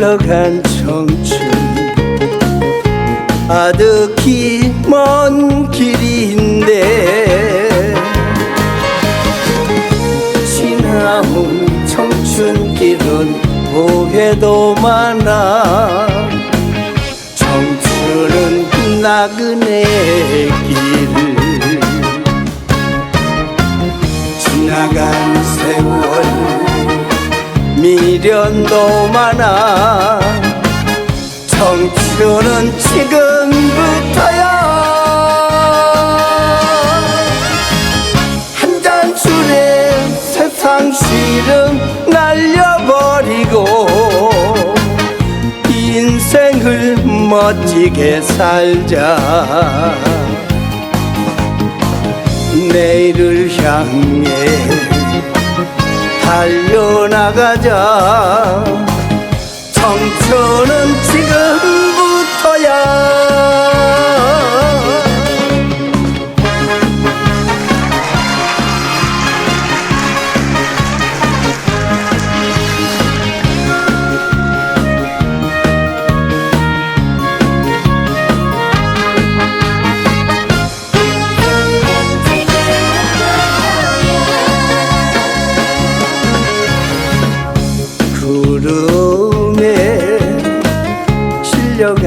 흘러간 청춘. 아득히 먼 길인데 지나온 청춘길은 오해도 많아 청춘은 나그네 길. 지나간 세월 미련도 많아 청춘은 지금부터야 한 잔 술에 세상 시름 날려버리고 인생을 멋지게 살자. 내일을 향해 달려나가자. 청춘은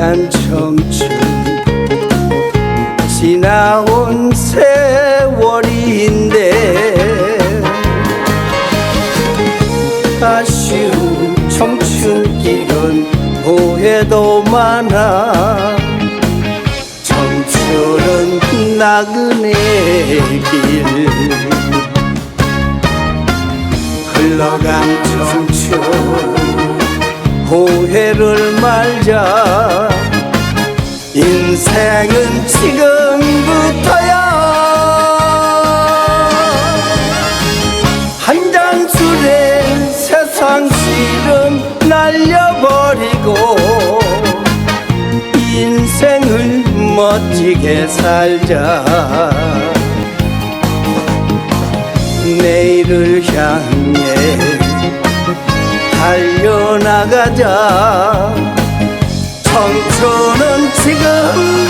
실려간 청춘. 지나온 세월인데 아쉬운 청춘길은 후회도 많아. 청춘은 나그네 길. 흘러간 청춘 후회를 말자. 인생은 지금부터야. 한 잔 술에 세상 시름 날려버리고 인생을 멋지게 살자. 내일을 향해 달려 나가자. 청춘은 지금